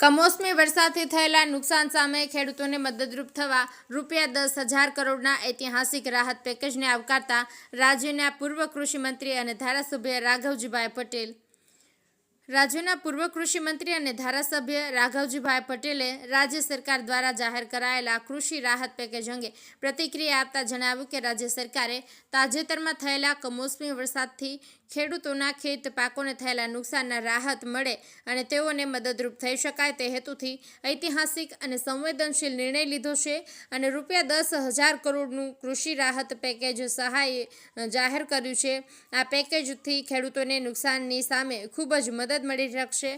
કમોસમી વરસાદથી થયેલા નુકસાન સામે ખેડૂતોને મદદરૂપ થવા રૂપિયા દસ હજાર કરોડના ઐતિહાસિક રાહત પેકેજને આવકારતા રાજ્યના પૂર્વ કૃષિમંત્રી અને ધારાસભ્ય રાઘવજીભાઈ પટેલ રાજ્યના પૂર્વ કૃષિ મંત્રી અને ધારાસભ્ય રાઘવજીભાઈ પટેલે રાજ્ય સરકાર દ્વારા જાહેર કરાયેલા કૃષિ રાહત પેકેજ અંગે પ્રતિક્રિયા આપતા જણાવ્યું કે રાજ્ય સરકારે તાજેતરમાં થયેલા કમોસમી વરસાદથી ખેડૂતોના ખેત પાકોને થયેલા નુકસાનના રાહત મળે અને તેઓને મદદરૂપ થઈ શકાય તે હેતુથી ઐતિહાસિક અને સંવેદનશીલ નિર્ણય લીધો છે અને રૂપિયા દસ હજાર કરોડનું કૃષિ રાહત પેકેજ સહાય જાહેર કર્યું છે. આ પેકેજથી ખેડૂતોને નુકસાનની સામે ખૂબ જ મદદ મળી શકશે.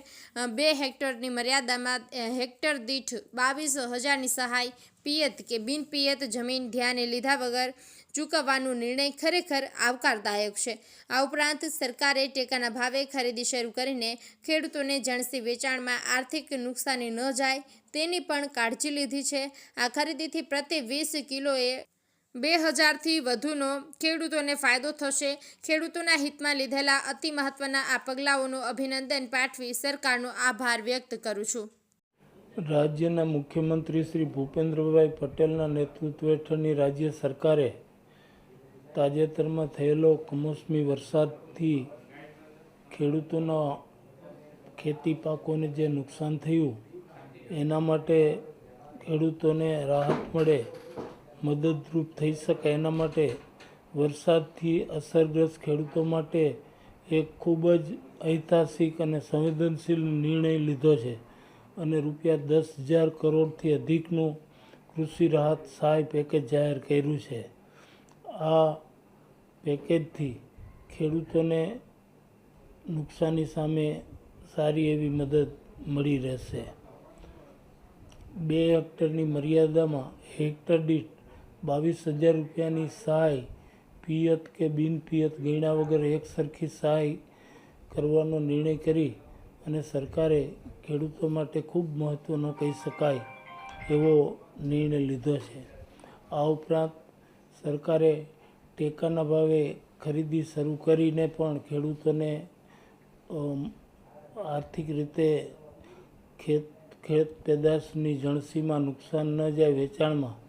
બે હેક્ટરની મર્યાદામાં હેક્ટર દીઠ બાવીસ હજારની સહાય પિયત કે બિન પિયત જમીન ધ્યાને લીધા વગર ચૂકવવાનો નિર્ણય ખરેખર આવકારદાયક છે. આ ઉપરાંત સરકારે ટેકાના ભાવે ખરીદી શરૂ કરીને ખેડૂતોને જણસી વેચાણમાં આર્થિક નુકસાની ન જાય તેની પણ કાળજી લીધી છે. આ ખરીદીથી પ્રતિ વીસ કિલોએ બે હજારથી વધુનો ખેડૂતોને ફાયદો થશે. ખેડૂતોના હિતમાં લીધેલા અતિ મહત્વના આ પગલાઓનું અભિનંદન પાઠવી સરકારનો આભાર વ્યક્ત કરું છું. રાજ્યના મુખ્યમંત્રી શ્રી ભૂપેન્દ્રભાઈ પટેલના નેતૃત્વ હેઠળની રાજ્ય સરકારે તાજેતરમાં થયેલો કમોસમી વરસાદથી ખેડૂતોના ખેતી પાકોને જે નુકસાન થયું, એના માટે ખેડૂતોને રાહત મળે મદદરૂપ થઈ શકે એના માટે વરસાદથી અસરગ્રસ્ત ખેડૂતો માટે એક ખૂબ જ ઐતિહાસિક અને સંવેદનશીલ નિર્ણય લીધો છે અને રૂપિયા દસ હજાર કરોડથી અધિકનું કૃષિ રાહત સહાય પેકેજ જાહેર કર્યું છે. આ પેકેજથી ખેડૂતોને નુકસાની સામે સારી એવી મદદ મળી રહેશે. બે હેક્ટરની મર્યાદામાં હેક્ટર દીઠ બાવીસ હજાર રૂપિયાની સહાય પિયત કે બિન પિયત ગણ્યા વગર એક સરખી સહાય કરવાનો નિર્ણય કરી અને સરકારે ખેડૂતો માટે ખૂબ મહત્ત્વનો કહી શકાય એવો નિર્ણય લીધો છે. આ ઉપરાંત સરકારે ટેકાના ભાવે ખરીદી શરૂ કરીને પણ ખેડૂતોને આર્થિક રીતે ખેત ખેત પેદાશની જણસીમાં નુકસાન ન જાય વેચાણમાં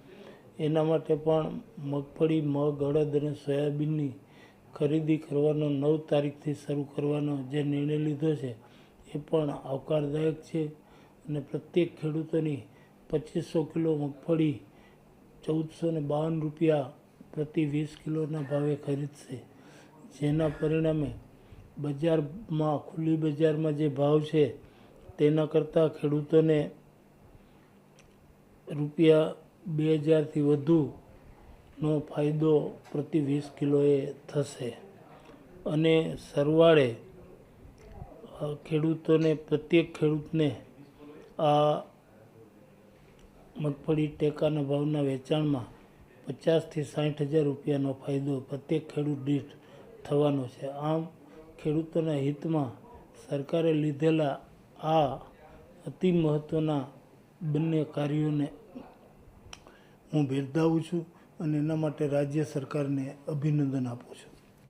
એના માટે પણ મગફળી, મગ, અડદ અને સોયાબીનની ખરીદી કરવાનો નવ તારીખથી શરૂ કરવાનો જે નિર્ણય લીધો છે, એ પણ આવકારદાયક છે. અને પ્રત્યેક ખેડૂતોની પચીસો કિલો મગફળી ચૌદસો ને બાવન રૂપિયા પ્રતિ વીસ કિલોના ભાવે ખરીદશે, જેના પરિણામે બજારમાં, ખુલ્લી બજારમાં જે ભાવ છે, તેના કરતાં ખેડૂતોને રૂપિયા બે હજારથી વધુનો ફાયદો પ્રતિ વીસ કિલોએ થશે. અને સરવાળે ખેડૂતોને, પ્રત્યેક ખેડૂતને આ મગફળી ટેકાના ભાવના વેચાણમાં પચાસથી સાઠ હજાર રૂપિયાનો ફાયદો પ્રત્યેક ખેડૂત દીઠ થવાનો છે. આમ, ખેડૂતોના હિતમાં સરકારે લીધેલા આ અતિ મહત્ત્વના બંને કાર્યોને હું બિરદાવું છું અને એના માટે રાજ્ય સરકારને અભિનંદન આપું છું.